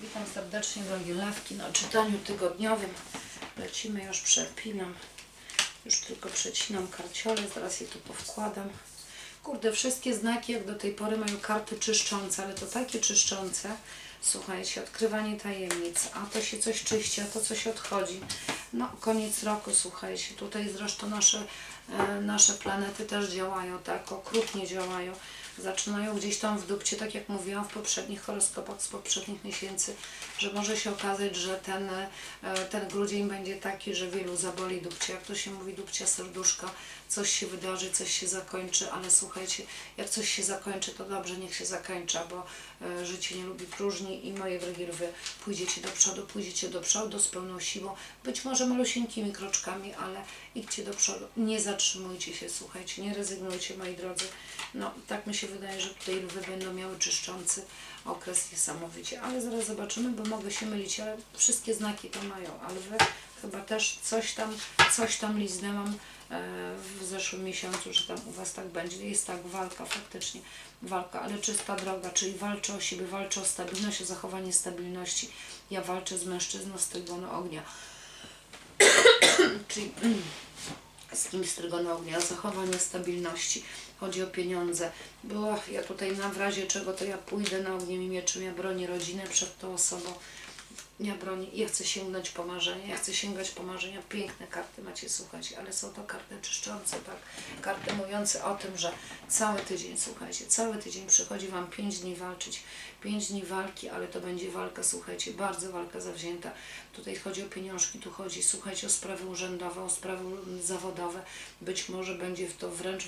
Witam serdecznie drogie lewki na czytaniu tygodniowym. Lecimy już przed pilem. Już tylko przecinam karciole, zaraz je tu powkładam. Kurde, wszystkie znaki jak do tej pory mają karty czyszczące, ale to takie czyszczące. Słuchajcie, odkrywanie tajemnic, a to się coś czyści, a to coś odchodzi. No, koniec roku, słuchajcie, tutaj zresztą nasze, e, nasze planety też działają, tak, okrutnie działają. Zaczynają gdzieś tam w dupcie, tak jak mówiłam w poprzednich horoskopach z poprzednich miesięcy, że może się okazać, że ten, e, ten grudzień będzie taki, że wielu zaboli dupcie. Jak to się mówi, dupcia serduszka, coś się wydarzy, coś się zakończy, ale słuchajcie, jak coś się zakończy, to dobrze, niech się zakończa, bo e, życie nie lubi próżni i moje drogie lwy, pójdziecie do przodu, pójdziecie do przodu z pełną siłą, być może malusieńkimi kroczkami, ale idźcie do przodu, nie zatrzymujcie się, słuchajcie, nie rezygnujcie, moi drodzy. No, tak mi się wydaje, że tutaj lwy będą miały czyszczący okres niesamowicie, ale zaraz zobaczymy, bo mogę się mylić, ale wszystkie znaki to mają, a lwy chyba też coś tam, coś tam liznęłam e, w zeszłym miesiącu, że tam u Was tak będzie. Jest tak, walka faktycznie, walka, ale czysta droga, czyli walczę o siebie, walczę o stabilność, o zachowanie stabilności. Ja walczę z mężczyzną z trygonu ognia. czyli z kimś z trygonu ognia, zachowanie stabilności. Chodzi o pieniądze. Było, ja tutaj na w razie czego to ja pójdę na ogniem i mieczem, ja bronię rodzinę przed tą osobą. Ja bronię, ja chcę sięgnąć po marzenia, ja chcę sięgać po marzenia. Piękne karty macie, słuchajcie, ale są to karty czyszczące, tak? Karty mówiące o tym, że cały tydzień, słuchajcie, cały tydzień przychodzi Wam pięć dni walczyć. Pięć dni walki, ale to będzie walka, słuchajcie, bardzo walka zawzięta. Tutaj chodzi o pieniążki, tu chodzi, słuchajcie, o sprawy urzędowe, o sprawy zawodowe. Być może będzie w to wręcz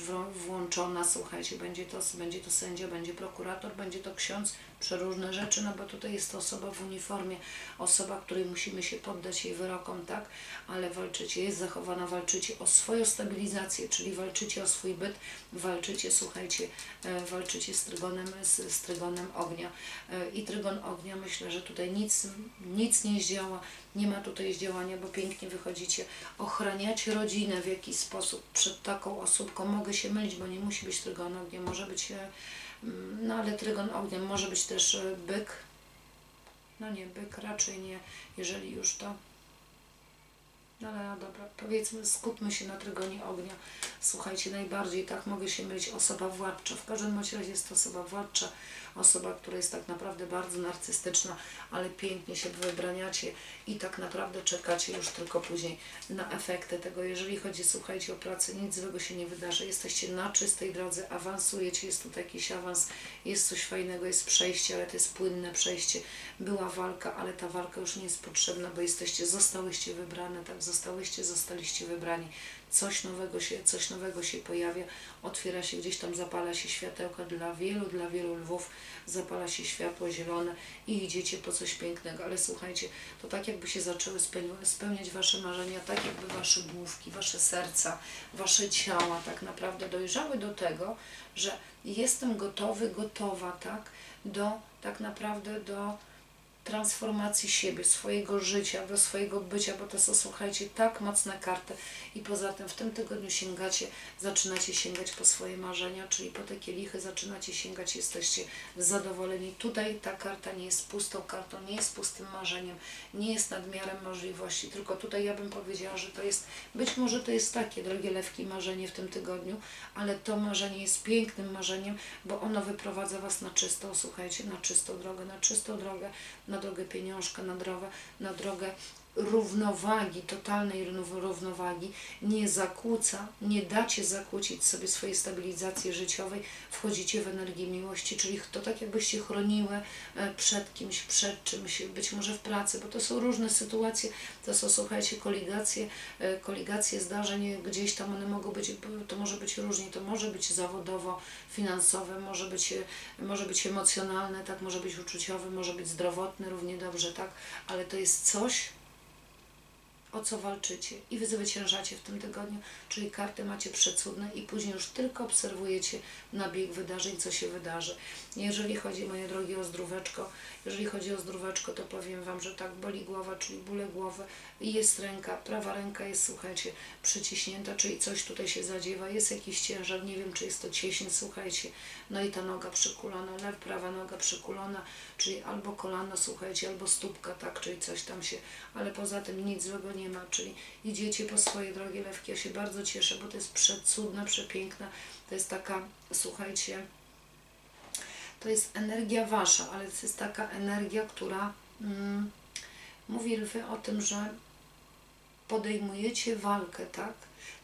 włączona, słuchajcie, będzie to, będzie to sędzia, będzie prokurator, będzie to ksiądz, przeróżne rzeczy, no bo tutaj jest to osoba w uniformie, osoba, której musimy się poddać jej wyrokom, tak? Ale walczycie, jest zachowana, walczycie o swoją stabilizację, czyli walczycie o swój byt, walczycie, słuchajcie, e, walczycie z trygonem, z, z trygonem ognia. E, I trygon ognia, myślę, że tutaj nic, nic nie zdziała, nie ma tutaj zdziałania, bo pięknie wychodzicie. Ochraniacie rodzinę w jakiś sposób przed taką osóbką. Mogę się mylić, bo nie musi być trygon ognia, może być, e, mm, no ale trygon ognia może być też byk. No nie, byk raczej nie, jeżeli już to. No ale no dobra, powiedzmy, skupmy się na trygonie ognia. Słuchajcie, najbardziej tak mogę się mylić osoba władcza. W każdym razie jest to osoba władcza, osoba, która jest tak naprawdę bardzo narcystyczna, ale pięknie się wybraniacie i tak naprawdę czekacie już tylko później na efekty tego. Jeżeli chodzi, słuchajcie, o pracę, nic złego się nie wydarzy. Jesteście na czystej drodze, awansujecie, jest tu jakiś awans, jest coś fajnego, jest przejście, ale to jest płynne przejście. Była walka, ale ta walka już nie jest potrzebna, bo jesteście, zostałyście wybrane, tak, zostałyście, zostaliście wybrani. Coś nowego się, coś nowego się pojawia, otwiera się gdzieś tam, zapala się światełka dla wielu, dla wielu lwów, zapala się światło zielone i idziecie po coś pięknego. Ale słuchajcie, to tak jakby się zaczęły spełnia- spełniać Wasze marzenia, tak jakby Wasze główki, Wasze serca, Wasze ciała tak naprawdę dojrzały do tego, że jestem gotowy, gotowa, tak, do, tak naprawdę do transformacji siebie, swojego życia, do swojego bycia, bo to są, słuchajcie, tak mocne karty i poza tym w tym tygodniu sięgacie, zaczynacie sięgać po swoje marzenia, czyli po te kielichy zaczynacie sięgać, jesteście zadowoleni. Tutaj ta karta nie jest pustą kartą, nie jest pustym marzeniem, nie jest nadmiarem możliwości, tylko tutaj ja bym powiedziała, że to jest, być może to jest takie, drogie lewki, marzenie w tym tygodniu, ale to marzenie jest pięknym marzeniem, bo ono wyprowadza Was na czystą, słuchajcie, na czystą drogę, na czystą drogę, na drogę pieniążka, na drogę, na drogę równowagi, totalnej równ- równowagi, nie zakłóca, nie dacie zakłócić sobie swojej stabilizacji życiowej, wchodzicie w energię miłości, czyli to tak jakbyście chroniły e, przed kimś, przed czymś, być może w pracy, bo to są różne sytuacje, to są, słuchajcie, koligacje, e, koligacje zdarzeń, gdzieś tam one mogą być, to może być różnie, to może być zawodowo, finansowe, może być, e, może być emocjonalne, tak, może być uczuciowe, może być zdrowotne równie dobrze, tak, ale to jest coś, o co walczycie. I wy zwyciężacie w tym tygodniu, czyli karty macie przecudne i później już tylko obserwujecie na bieg wydarzeń, co się wydarzy. Jeżeli chodzi, moje drogie, o zdróweczko, jeżeli chodzi o zdróweczko, to powiem Wam, że tak, boli głowa, czyli bóle głowy. I jest ręka, prawa ręka jest, słuchajcie, przyciśnięta, czyli coś tutaj się zadziewa, jest jakiś ciężar, nie wiem, czy jest to cieśń, słuchajcie, no i ta noga przykulona, lew, prawa noga przykulona, czyli albo kolano, słuchajcie, albo stópka, tak, czyli coś tam się, ale poza tym nic złego nie ma, czyli idziecie po swoje drogie lewki, ja się bardzo cieszę, bo to jest przecudna, przepiękna, to jest taka, słuchajcie, to jest energia wasza, ale to jest taka energia, która mm, mówi lwy o tym, że podejmujecie walkę, tak?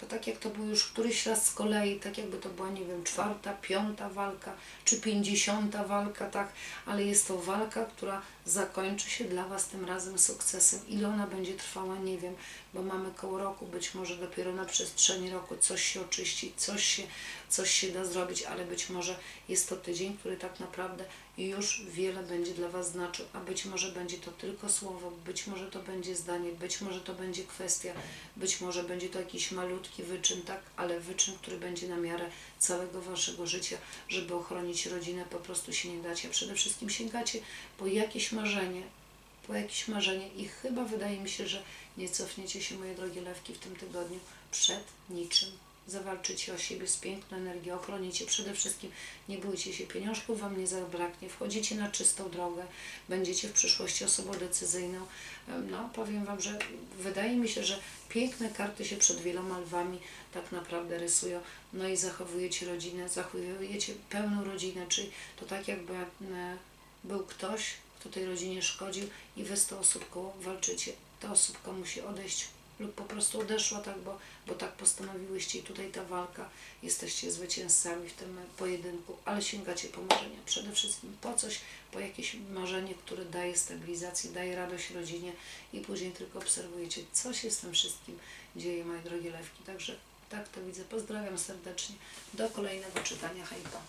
To tak jak to był już któryś raz z kolei, tak jakby to była, nie wiem, czwarta, piąta walka, czy pięćdziesiąta walka, tak? Ale jest to walka, która zakończy się dla Was tym razem sukcesem. Ile ona będzie trwała, nie wiem, bo mamy koło roku, być może dopiero na przestrzeni roku coś się oczyści, coś się, coś się da zrobić, ale być może jest to tydzień, który tak naprawdę już wiele będzie dla Was znaczył, a być może będzie to tylko słowo, być może to będzie zdanie, być może to będzie kwestia, być może będzie to jakiś malutki wyczyn, tak, ale wyczyn, który będzie na miarę całego Waszego życia, żeby ochronić rodzinę, po prostu się nie dacie. Przede wszystkim sięgacie po jakieś marzenie, po jakieś marzenie i chyba wydaje mi się, że nie cofniecie się, moje drogie lewki, w tym tygodniu przed niczym. Zawalczycie o siebie z piękną energią, ochronicie przede wszystkim, nie bójcie się, pieniążków Wam nie zabraknie, wchodzicie na czystą drogę, będziecie w przyszłości osobą decyzyjną. No, powiem Wam, że wydaje mi się, że piękne karty się przed wieloma lwami tak naprawdę rysują, no i zachowujecie rodzinę, zachowujecie pełną rodzinę, czyli to tak jakby był ktoś, kto tej rodzinie szkodził i Wy z tą osobką walczycie. Ta osóbka musi odejść lub po prostu odeszła, tak, bo, bo tak postanowiłyście i tutaj ta walka, jesteście zwycięzcami w tym pojedynku, ale sięgacie po marzenia. Przede wszystkim po coś, po jakieś marzenie, które daje stabilizację, daje radość rodzinie i później tylko obserwujecie, co się z tym wszystkim dzieje, moje drogie lewki. Także tak to widzę. Pozdrawiam serdecznie. Do kolejnego czytania. Hejpa.